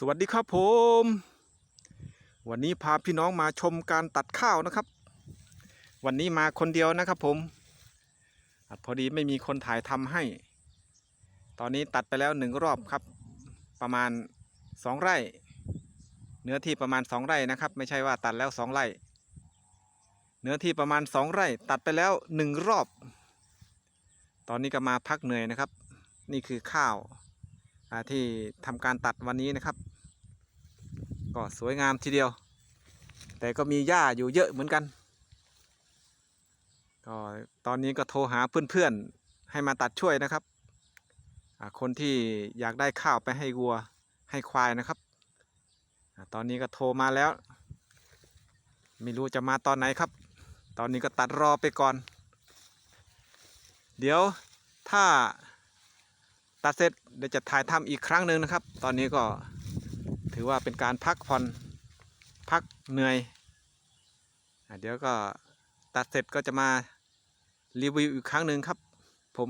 สวัสดีครับผม วันนี้พาพี่น้องมาชมการตัดข้าวนะครับ วันนี้มาคนเดียวนะครับผมอพอดีไม่มีคนถ่ายทำให้ ตอนนี้ตัดไปแล้วหนึ่งรอบครับ ประมาณสองไร่ เนื้อที่ประมาณสองไร่นะครับ ไม่ใช่ว่าตัดแล้วสองไร่ เนื้อที่ประมาณสองไร่ ตัดไปแล้วหนึ่งรอบ ตอนนี้ก็มาพักเหนื่อยนะครับ นี่คือข้าว ที่ทำการตัดวันนี้นะครับ ก็สวยงามทีเดียว แต่ก็มีหญ้าอยู่เยอะเหมือนกันก็ตอนนี้ก็โทรหาเพื่อนๆให้มาตัดช่วยนะครับ คนที่อยากได้ข้าวไปให้วัวให้ควายนะครับ ตอนนี้ก็โทรมาแล้ว ไม่รู้จะมาตอนไหนครับ ตอนนี้ก็ตัดรอไปก่อน เดี๋ยวถ้า ตัดเสร็จเดี๋ยวจะถ่ายทำอีกครั้งหนึ่งนะครับ ตอนนี้ก็ถือว่าเป็นการพักผ่อนพักเหนื่อยเดี๋ยวก็ตัดเสร็จก็จะมารีวิวอีกครั้งหนึ่งครับ ผม